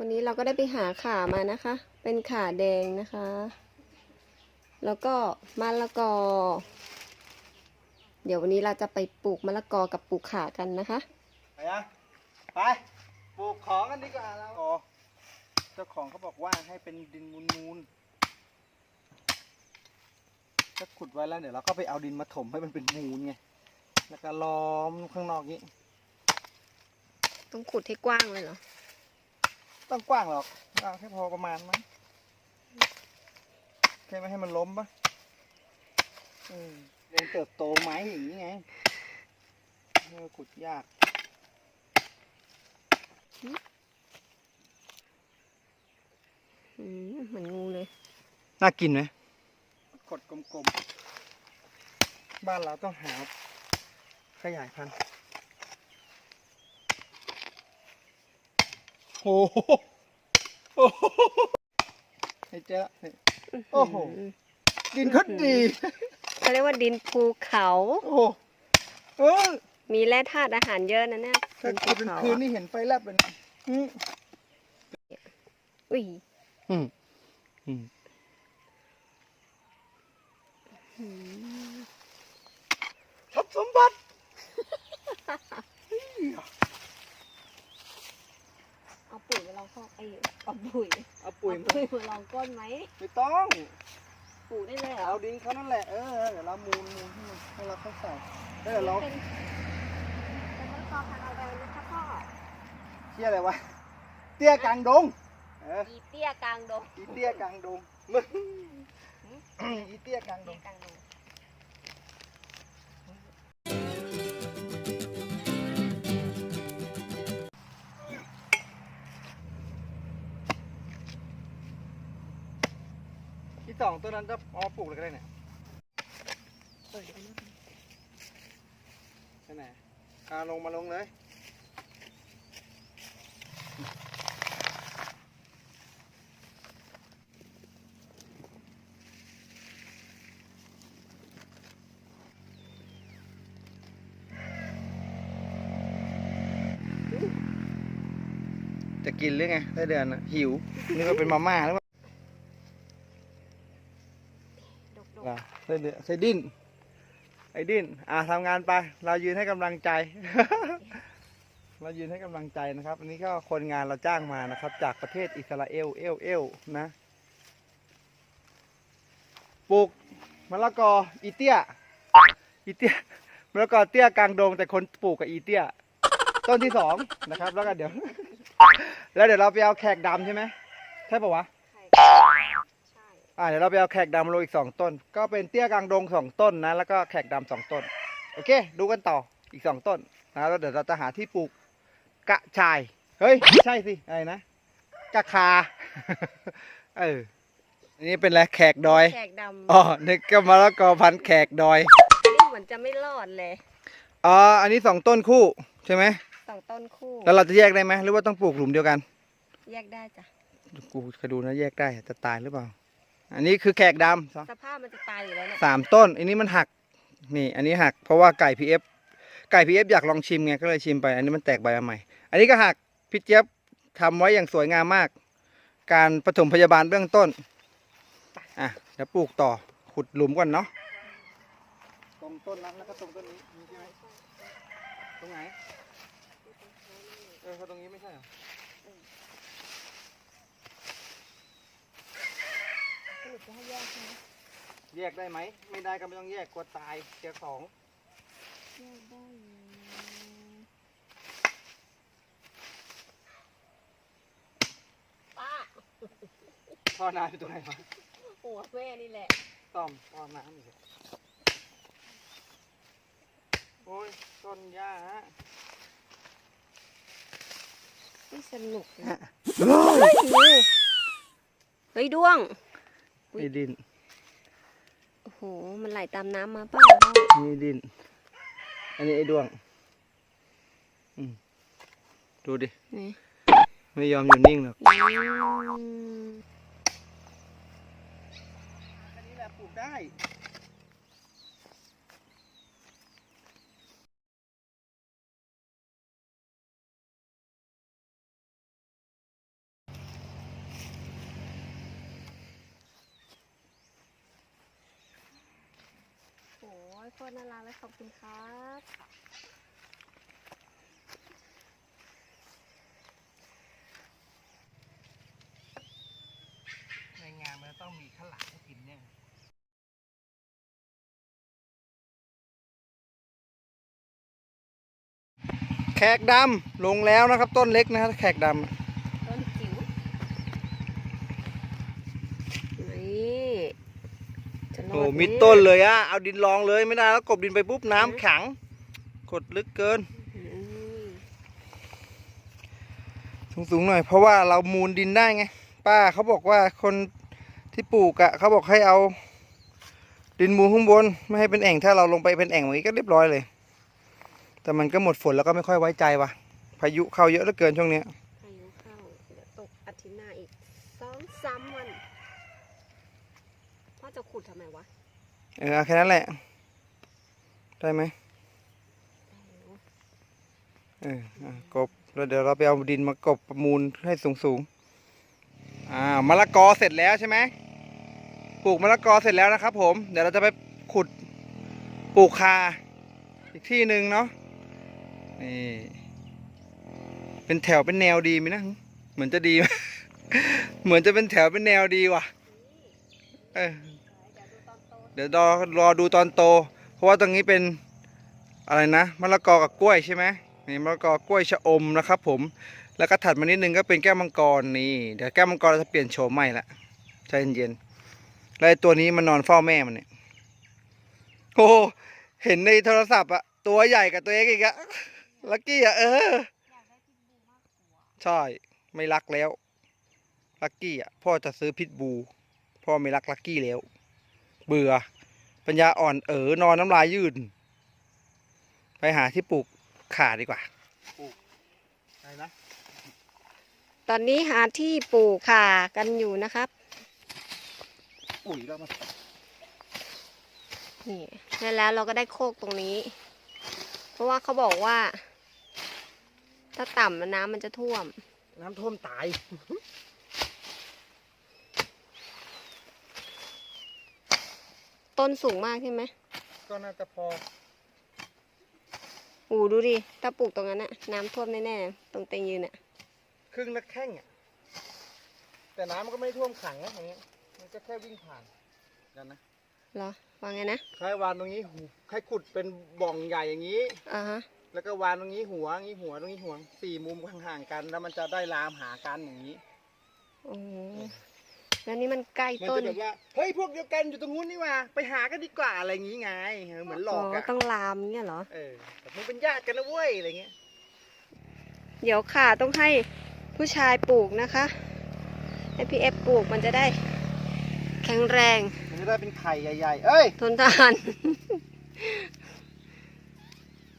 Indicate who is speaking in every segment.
Speaker 1: วันนี้เราก็ได้ไปหาขามานะคะ เป็นขาแดงนะคะ แล้วก็มะละกอ เดี๋ยววันนี้เราจะไปปลูกมะละกอกับปลูกขากันนะคะ
Speaker 2: ไปยังไปปลูกของกันดีกว่าเราอ๋อเจ้าของเขาบอกว่าให้เป็นดินมูนๆถ้าขุดไว้แล้วเดี๋ยวเราก็ไปเอาดินมาถมให้มันเป็นมูลไง แล้วก็ล้อมข้างนอกนี้
Speaker 1: ต้องขุดให้กว้างเลยเหรอ
Speaker 2: ต้องกว้างหรอกเอาแค่พอประมาณมั้งแค่ไม่ให้มันล้มปะเออเรียนเติบโตไม้อย่างนี้ไงเออขุดยาก
Speaker 1: อืมเหมือนงูเลย
Speaker 2: น่ากินไหมกดกลมๆ บ้านเราต้องหาขยายพันธุ์โอ้โหโอ้โหให้เจอละนี่โอ้โห ดินเขาดี
Speaker 1: เขาเรียกว่าดินภูเขา
Speaker 2: โอ้โหเออ
Speaker 1: มีแร่ธาตุอาหารเยอะนะเนี่ย
Speaker 2: ถ้า
Speaker 1: ดิน
Speaker 2: คื
Speaker 1: ภู
Speaker 2: นเป็น
Speaker 1: เขา
Speaker 2: คืน
Speaker 1: อะ
Speaker 2: นี่เห็นไฟแลบเลยนะอืม
Speaker 1: อุ้ย
Speaker 2: อืมอืม
Speaker 1: อืม
Speaker 2: ทรัพย์สมบัติ
Speaker 1: เอาปุ๋ยมา ลองข้อไอ้เอาปุ๋ย
Speaker 2: เอาปุ๋ย
Speaker 1: เอา
Speaker 2: มา
Speaker 1: ปุ๋ยมาลองก้นไหม
Speaker 2: ไม่ต้อง
Speaker 1: ปลูกได้เลยเหรอ
Speaker 2: เอาดินเขานั่นแหละเออเดี๋ยวเรามูลมูลให้มันให้เราเข้าใส่แล้วเดี๋ยวเรา
Speaker 1: เป็นเป็นมะละกอพันธุ์อะไรนะคะพ่อ
Speaker 2: เที่ยอะไรวะเตี้ยกลางดงเออ
Speaker 1: อีเตี้ยกลางดง
Speaker 2: อีเตี้ยกลางดงมึงอีเตี้ยกลางด
Speaker 1: เตี้ย
Speaker 2: ง
Speaker 1: กลางดง
Speaker 2: สองตัวนั้นจะเอามาปลูกเลยก็ได้เนี่ย
Speaker 1: เปิดไปนะ
Speaker 2: ใช่ไหมเอาลงมาลงเลยจะกินหรือไงได้เดือนน่ะหิว นี่ก็เป็นมาม่าหรือเปล่า
Speaker 1: ด ก
Speaker 2: อะไส้เดือนไส้ดิ้นไอ้ดิ้นอะทำงานไป เรายืนให้กำลังใจ เรายืนให้กำลังใจนะครับ อันนี้ก็คนงานเราจ้างมานะครับ จากประเทศอิสราเอลเอลเอลนะปลูกมะละกออีเตี้ยอีเตี้ยมะละกอเตี้ยกลางดงแต่คนปลูกกับอีเตี้ยต้นที่สองนะครับ แล้วก็เดี๋ยว แล้วเดี๋ยวเราไปเอาแขกดำใช่ไหมใช่ปะวะ อ่าเดี๋ยวเราไปเอาแขกดำมาลงอีกสองต้น ก็เป็นเตี้ยกลางดงสองต้นนะ แล้วก็แขกดำสองต้น โอเค ดูกันต่ออีกสองต้นนะแล้วเดี๋ยวเราจะหาที่ปลูกกระชาย เฮ้ยไม่ใช่สิอะไรนะกะคา เอออันนี้เป็นอะไรแขกดอย
Speaker 1: แขกดำ
Speaker 2: อ๋อนึกก็มะละกอพันธุ์แขกดอย
Speaker 1: นี่เหมือนจะไม่รอดเลย
Speaker 2: อ๋ออันนี้สองต้นคู่ใช่ไหม
Speaker 1: สองต้นคู่
Speaker 2: แล้วเราจะแยกได้ไหมหรือว่าต้องปลูกหลุมเดียวกัน
Speaker 1: แยกได้จ้ะ
Speaker 2: กูเคยดูนะแยกได้จะตายหรือเปล่า อันนี้คือแขกดำ
Speaker 1: สภาพมันจะตายอยู่แล้วเนี่ย
Speaker 2: สามต้น อันนี้มันหัก นี่ อันนี้หัก เพราะว่าไก่พีเอฟไก่พีเอฟอยากลองชิมไง ก็เลยชิมไป อันนี้มันแตกใบมาใหม่ อันนี้ก็หัก พี่เจี๊ยบทำไว้อย่างสวยงามมาก การปฐมพยาบาลเบื้องต้น อะเดี๋ยวปลูกต่อ ขุดหลุมก่อนเนาะ ตรงต้นนั้นแล้วก็ตรงต้นนี้ใช่ไหมตรงไหน เออเขาตรงนี้ไม่ใช่เหรอ
Speaker 1: รุปจะให้แยกใช่ไหม
Speaker 2: แยกได้ไหม ไม่ได้ก็ไม่ต้องแยกกลัวตายเจ้าของ
Speaker 1: แยกได้อยู่ป้า
Speaker 2: ท่อน้ำอยู่ตรงไหนวะ
Speaker 1: หัวแม่นี่แหละ
Speaker 2: ต้อมท่อน้ำอีกแล้วโอ้ยต้นหญ้าฮะ
Speaker 1: ไม่สนุกเลยเฮ้ยงูเฮ้ยด้วง อุ๊ย
Speaker 2: มีดิน
Speaker 1: โอ้โห มันไหลตามน้ำมาเปล่า
Speaker 2: มีดิน อันนี้ไอ้ดวง อืมดูดิ
Speaker 1: นี่
Speaker 2: ไม่ยอมอยู่นิ่งหรอก
Speaker 1: อืม
Speaker 2: อันนี้แหละปลูกได้
Speaker 1: ย โคตรน่ารักเลยขอบคุณครับ
Speaker 2: ในงานมันต้องมีข้าวหลามให้กินเนี่ยแขกดำลงแล้วนะครับ ต้นเล็กนะครับแขกดำ
Speaker 1: ต้นจิ๋วนี่ จะรอด
Speaker 2: โอ้
Speaker 1: ไห
Speaker 2: มีต้นเลยอะเอาดินรองเลยไม่ได้แล้วกบดินไปปุ๊บน้ำขังกดลึกเกิน
Speaker 1: อืม
Speaker 2: สูงๆหน่อย เพราะว่าเรามูลดินได้ไง ป้าเขาบอกว่าคนที่ปลูกอะเขาบอกให้เอา ดินมูลข้างบน ไม่ให้เป็นแอ่งถ้าเราลงไปเป็นแอ่งอย่างนี้ก็เรียบร้อยเลย แต่มันก็หมดฝนแล้วก็ไม่ค่อยไว้ใจว่ะ พายุเข้าเยอะเหลือเกินช่วงเนี้ย
Speaker 1: พายุเข้าเดี๋ยวตกอาทิตย์หน้าอีกสองสาม จะขุดทำไมวะ
Speaker 2: เออเอาแค่นั้นแหละ ได้ไหมเอออะกบแล้วเดี๋ยวเราไปเอาดินมากบประมูลให้สูงสูงๆอ่ามะละกอเสร็จแล้วใช่ไหมปลูกมะละกอเสร็จแล้วนะครับ ผม เดี๋ยวเราจะไปขุดปลูกคาอีกที่หนึ่งเนาะนี่เป็นแถวเป็นแนวดีไหมนะ เหมือนจะดี เหมือนจะเป็นแถวเป็นแนวดีว่ะ เดี๋
Speaker 1: ยว
Speaker 2: รอรอดูตอนโต เพราะว่าตรงนี้เป็นอะไรนะมะละกอกับกล้วยใช่ไหมนี่มะละกอกล้วยชะอมนะครับผมแล้วก็ถัดมานิดนึงก็เป็นแก้วมังกรนี่เดี๋ยวแก้วมังกรเราจะเปลี่ยนโฉมใหม่ละใจเย็นๆแล้วตัวนี้มันนอนเฝ้าแม่มันเนี่ยโอ้โหเห็นในโทรศัพท์อะตัวใหญ่กับตัวเองอีกอะลักกี้อะเออใช่ไม่รักแล้วลักกี้อะพ่อจะซื้อพิทบู พ่อไม่รักลักกี้แล้ว เบื่อ ปัญญาอ่อนเออนอนน้ำลายยืด ไปหาที่ปลูกขาดีกว่าปลูกอะไรนะ
Speaker 1: ตอนนี้หาที่ปลูกข่ากันอยู่นะครับ
Speaker 2: ปุ๋ยก็มา
Speaker 1: นี่แล้วแล้วเราก็ได้โคกตรงนี้ เพราะว่าเขาบอกว่า ถ้าต่ำน้ำมันจะท่วม
Speaker 2: น้ำท่วมตาย
Speaker 1: ต้นสูงมากใช่ไหม
Speaker 2: ก็น่าจะพอ
Speaker 1: อูดูดิ ถ้าปลูกตรงนั้นน่ะน้ำท่วมแน่ๆ ตรงเต็งยืนน่ะ
Speaker 2: ครึ่งละแข้งอะแต่น้ำมันก็ไม่ท่วมขังนะอย่างเงี้ย มันก็แค่วิ่งผ่านกันนะ
Speaker 1: เหรอว่าไงนะ
Speaker 2: ใครวานตรงนี้หูใครขุดเป็นบ่องใหญ่อย่างนี้
Speaker 1: อ่าฮะ
Speaker 2: แล้วก็วางตรงนี้หัวตรงนี้หัวตรงนี้หัวสี่มุมห่างๆกัน แล้วมันจะได้ลามหากันอย่างนี้
Speaker 1: โอ้โห แล้วนี่มันใกล้
Speaker 2: มัน
Speaker 1: ต้น
Speaker 2: จะแบบว่าเฮ้ยพวกเดียวกันอยู่ตรงนู้นนี่หว่าไปหากันดีกว่าอะไรอย่างงี้ไงเออเหมือนหลอกอะ
Speaker 1: ต้องลามเงี้ยเหรอ
Speaker 2: เออแบบมึงเป็นญาติกันนะเว้ยอะไรเงี้ย
Speaker 1: เดี๋ยวข่าต้องให้ผู้ชายปลูกนะคะให้พี่เอฟปลูกมันจะได้ แข็งแรง
Speaker 2: มันจะได้เป็นไข่ใหญ่ๆเอ้ย
Speaker 1: ทนทาน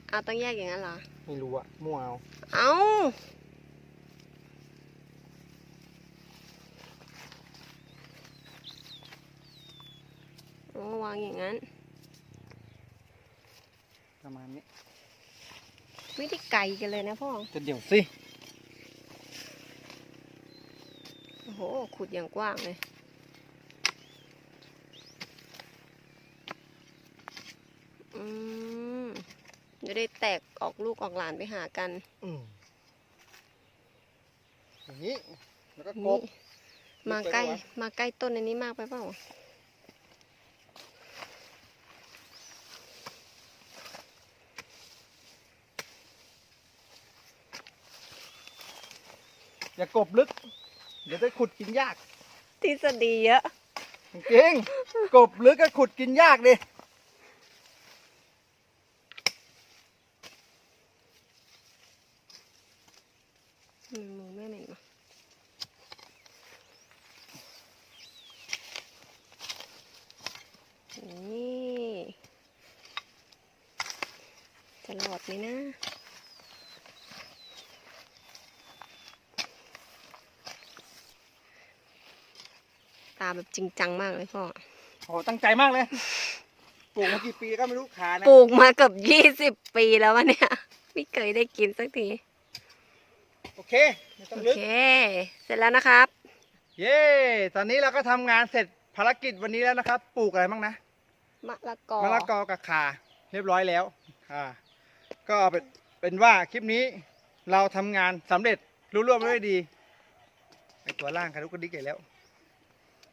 Speaker 1: เอาต้องแยกอย่างนั้นเหรอ
Speaker 2: ไม่รู้อะมั่วเอา
Speaker 1: เอา โอ้วางอย่างนั้น
Speaker 2: ประมาณนี้
Speaker 1: ไม่ได้ไกลกันเลยนะพ่อ
Speaker 2: จะเดี๋ยวสิ
Speaker 1: โอ้โห ขุดอย่างกว้างเลย อืมจะได้แตกออกลูกออกหลานไปหากัน
Speaker 2: อืมอย่างนี้ แล้วก็ก
Speaker 1: นี่
Speaker 2: บ
Speaker 1: มาใกล้
Speaker 2: ลึกไปปะวะ
Speaker 1: มาใกล้ต้นอันนี้มากไปเปล่า
Speaker 2: อย่ากบลึก เดี๋ยวจะขุดกินยาก
Speaker 1: ทฤษฎีเยอะ
Speaker 2: จริงๆกบลึกก็ขุดกินยากดิ
Speaker 1: มือมือแม่เหม็นมานี่ จะหลอดไหมนะ แบบจริงจังมากเลยพ่อ
Speaker 2: โอ้โหตั้งใจมากเลย ปลูกมากี่ปีก็ไม่รู้ขานะ
Speaker 1: ปลูกมาเกือบยี่สิบปีแล้ววะเนี่ย ไม่เคยได้กินสักที
Speaker 2: โอเคไม่ต้อ
Speaker 1: โอง
Speaker 2: ลึก
Speaker 1: เค เสร็จแล้วนะครับ
Speaker 2: เย้ตอนนี้เราก็ทำงานเสร็จภารกิจวันนี้แล้วนะครับ ปลูกอะไรบ้างนะ
Speaker 1: มะละกอ
Speaker 2: มะละกอกับข่าเรียบร้อยแล้วอ่าก็เป็นเป็นว่าคลิปนี้เราทำงานสำเร็จรุ่ร่วมด้วยดีไอตัวล่างกระดุกกระดิกใหญ่แล้ว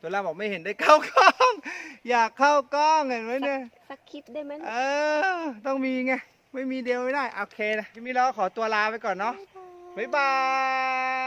Speaker 2: ตัวล่างบอกไม่เห็นได้เข้ากล้อง อยากเข้ากล้องเห็นไหมเนี่ย
Speaker 1: สักคลิปได้ไหม
Speaker 2: เออ ต้องมีไง ไม่มีเดียวไม่ได้ โอเคนะคลิปนี้เราขอตัวลาไปก่อนเนาะ บ๊ายบาย